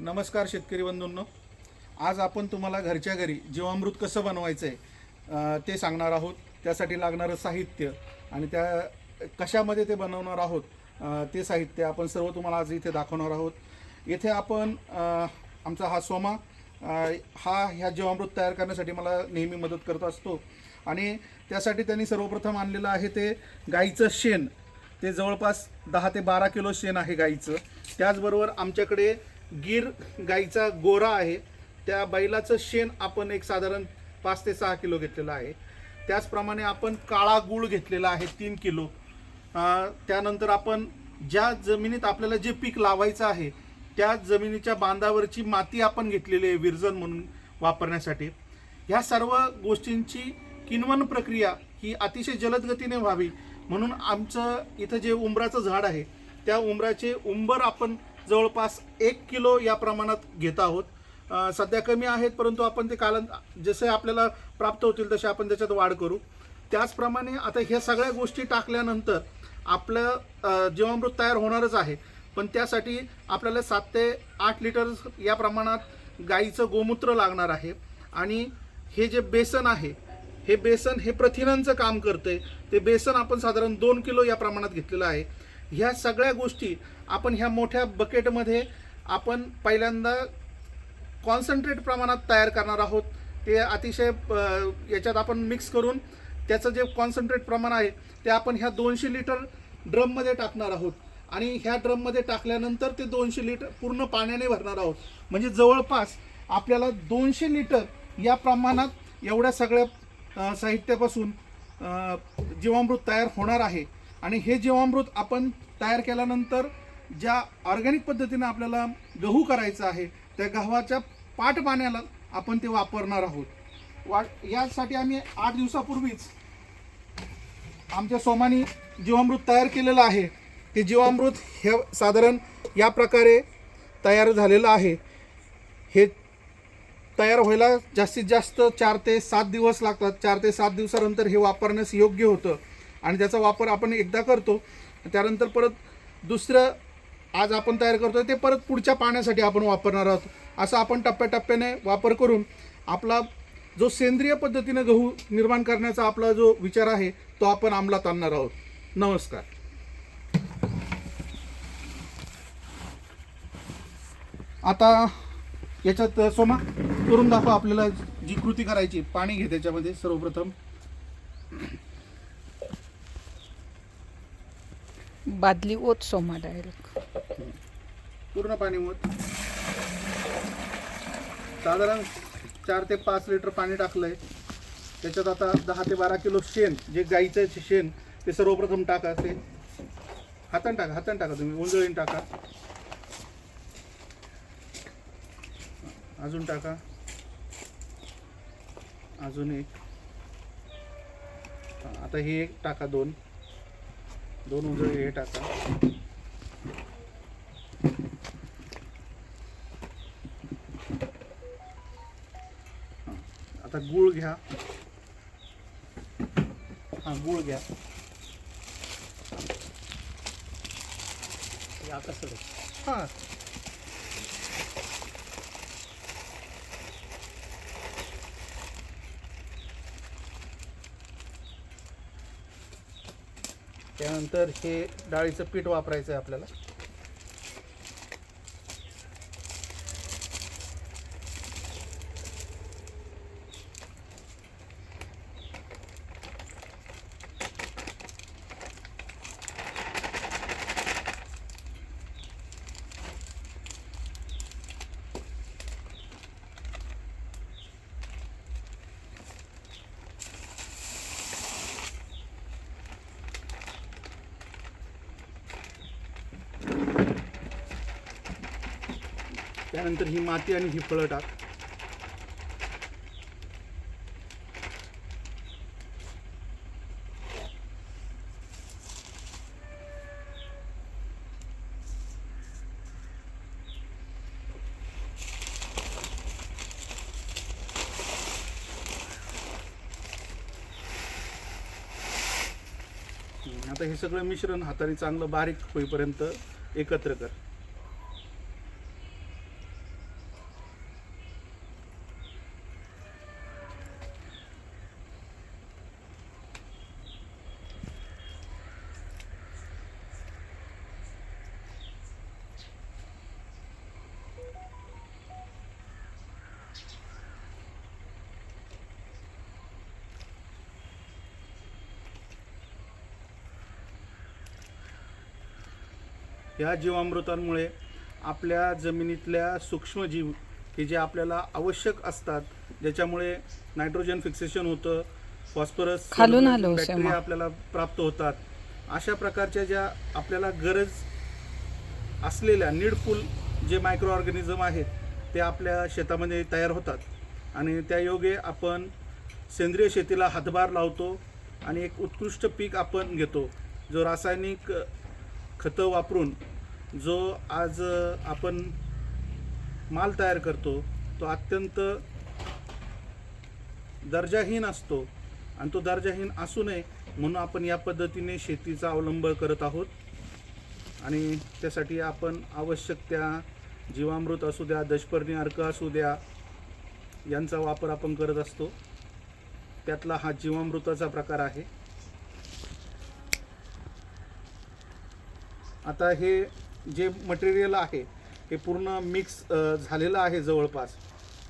नमस्कार शेतकरी बंधूंनो. आज आपण तुम्हाला घरच्या घरी जीवामृत कसं बनवायचं आहे ते सांगणार आहोत. त्यासाठी लागणारं साहित्य आणि त्या कशामध्ये ते बनवणार आहोत ते साहित्य आपण सर्व तुम्हाला आज इथे दाखवणार आहोत. येथे आपण आमचा हा सोमा हा ह्या जीवामृत तयार करण्यासाठी मला नेहमी मदत करत असतो. आणि त्यासाठी त्यांनी सर्वप्रथम आणलेलं आहे ते गाईचं शेण. ते जवळपास दहा ते बारा किलो शेण आहे गाईचं. त्याचबरोबर आमच्याकडे गीर गाईचा गोरा आहे. त्या बैलाचं शेण आपण एक साधारण पाच ते सहा किलो घेतलेलं आहे. त्याचप्रमाणे आपण काळा गूळ घेतलेला आहे तीन किलो. त्यानंतर आपण ज्या जमिनीत आपल्याला जे पीक लावायचं आहे त्या जमिनीच्या बांधावरची माती आपण घेतलेली आहे विरजन म्हणून वापरण्यासाठी. ह्या सर्व गोष्टींची किनवण प्रक्रिया ही अतिशय जलद गतीने व्हावी. म्हणून आमचं इथं जे उंबराचं झाड आहे त्या उंबराचे उंबर आपण जवळपास एक किलो या प्रमाणात घेत आहोत. सध्या कमी आहेत परंतु आपण ते कालन जसे आपल्याला प्राप्त होतील तसे आपण त्याच्यात वाढ करू. त्याचप्रमाणे आता ह्या सगळ्या गोष्टी टाकल्यानंतर आपलं जीवामृत तयार होणारच आहे. पण त्यासाठी आपल्याला सात ते आठ लिटर या प्रमाणात गाईचं गोमूत्र लागणार आहे. आणि हे जे बेसन आहे हे बेसन हे प्रथिनांचं काम करतंय. ते बेसन आपण साधारण दोन किलो या प्रमाणात घेतलेलं आहे. ह्या सगळ्या गोष्टी आपण ह्या मोठ्या बकेटमध्ये आपण पहिल्यांदा कॉन्सन्ट्रेट प्रमाणात तयार करणार आहोत. ते अतिशय याच्यात आपण मिक्स करून त्याचं जे कॉन्सन्ट्रेट प्रमाण आहे ते आपण ह्या दोनशे लिटर ड्रममध्ये टाकणार आहोत. आणि ह्या ड्रममध्ये टाकल्यानंतर ते दोनशे लिटर पूर्ण पाण्याने भरणार आहोत. म्हणजे जवळपास आपल्याला दोनशे लिटर या प्रमाणात एवढ्या सगळ्या साहित्यापासून जीवामृत तयार होणार आहे. आणि हे जीवामृत आपण तयार केल्यानंतर ज्या ऑर्गॅनिक पद्धतीनं आपल्याला गहू करायचा आहे त्या गव्हाच्या पाट पाण्याला आपण ते वापरणार आहोत. वा यासाठी आम्ही आठ दिवसापूर्वीच आमच्या सोमानी जीवामृत तयार केलेलं आहे. ते जीवामृत हे साधारण या प्रकारे तयार झालेलं आहे. हे तयार व्हायला जास्तीत जास्त चार ते सात दिवस लागतात. चार ते सात दिवसानंतर हे वापरण्यास योग्य होतं. आणि त्याचा वापर आपण एकदा करतो त्यानंतर परत दुसरं आज आपण तयार करतो ते परत पुढच्या पाण्यासाठी आपण वापरणार आहोत. असं आपण टप्प्याटप्प्याने वापर करून आपला जो सेंद्रिय पद्धतीने गहू निर्माण करण्याचा आपला जो विचार आहे तो आपण अंमलात आणणार आहोत. नमस्कार. आता याच्यात सोमा करून दाखवा आपल्याला जी कृती करायची पाणी घे त्याच्यामध्ये सर्वप्रथम. बादली ओत सोमा डायरेक्ट पूर्ण पाणी मत साधारण चार ते पाच लिटर पाणी टाकलंय. त्याच्यात आता दहा ते बारा किलो शेण जे गाईचं जे शेण ते सर्वप्रथम टाका ते हातान टाका हातान टाका तुम्ही उंजळीन टाका. अजून टाका. अजून एक. आता हे एक टाका दोन. दोन उंजळी हे। टाका आता गुड़ घ्या हा गूळ घ्या हा। त्यानंतर हे डाळीचं पीठ वापरायचं आहे आपल्याला. त्यानंतर ही माती आणि ही फळं टाक. आता हे सगळं मिश्रण हाताने चांगलं बारीक होईपर्यंत एकत्र कर. ह्या जीवामृतांमुळे आपल्या जमिनीतल्या सूक्ष्मजीव हे जे आपल्याला आवश्यक असतात ज्याच्यामुळे नायट्रोजन फिक्सेशन होतं फॉस्फरस खालून आलो, बॅक्टेरिया. आपल्याला प्राप्त होतात अशा प्रकारच्या ज्या आपल्याला गरज असलेल्या नीडफुल जे मायक्रो ऑर्गॅनिझम आहेत ते आपल्या शेतामध्ये तयार होतात आणि त्या योगे आपण सेंद्रिय शेतीला हातभार लावतो आणि एक उत्कृष्ट पीक आपण घेतो जो रासायनिक खतं वापरून जो आज आपण माल तयार करतो तो अत्यंत दर्जाहीन असतो आणि तो दर्जाहीन असू नये म्हणून आपण या पद्धतीने शेतीचा अवलंब करत आहोत. आणि त्यासाठी आपण आवश्यक त्या जीवामृत असू द्या दशपर्णी अर्क असू द्या यांचा वापर आपण करत असतो. त्यातला हा जीवामृताचा प्रकार आहे. आता हे जे मटेरियल आहे हे पूर्ण मिक्स झालेलं आहे जवळपास.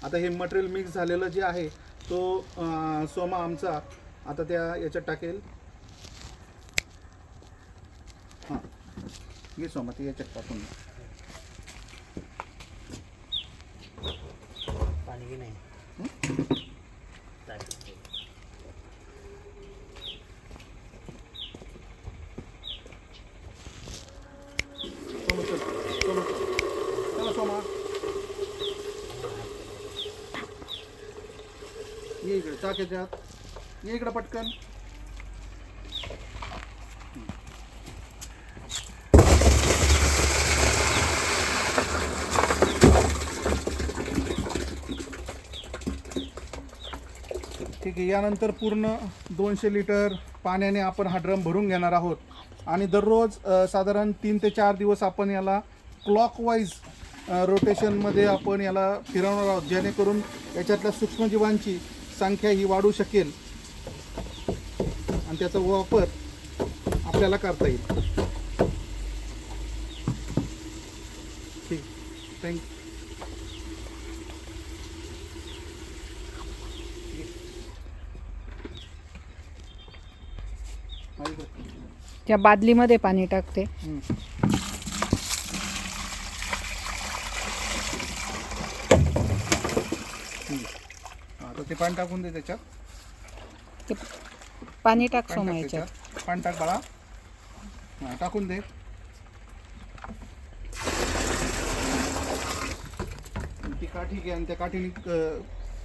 आता हे मटेरियल मिक्स झालेलं जे आहे तो सोमा आमचा आता त्या याच्यात टाकेल. हां. घे सोमा ते याच्यात टाकून. पाणी नाही टाकीत. सोमा चल सोमा चला ये इकडे टाक ये इकडे पटकन. ठीक आहे यानंतर पूर्ण दोनशे लिटर पाण्याने आपण हा ड्रम भरून घेणार आहोत. आणि दररोज साधारण तीन ते चार दिवस आपण याला क्लॉकवाईज रोटेशनमध्ये आपण याला फिरवणार आहोत जेणेकरून याच्यातल्या सूक्ष्मजीवांची संख्या ही वाढू शकेल. आणि त्याचा वापर आपल्याला करता येईल. ठीक. थँक्यू त्या बादलीमध्ये पाणी टाकते. तर ते पाणी टाकून दे त्याच्यात. ते पाणी टाक पाणी सोमा टाक याच्यात. त्याच्यात. पाणी टाक बाळा. हा, टाकून दे. ती काठी घे आणि त्या काठीने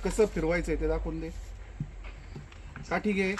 कसं फिरवायचं आहे ते दाखवून दे. काठी घे.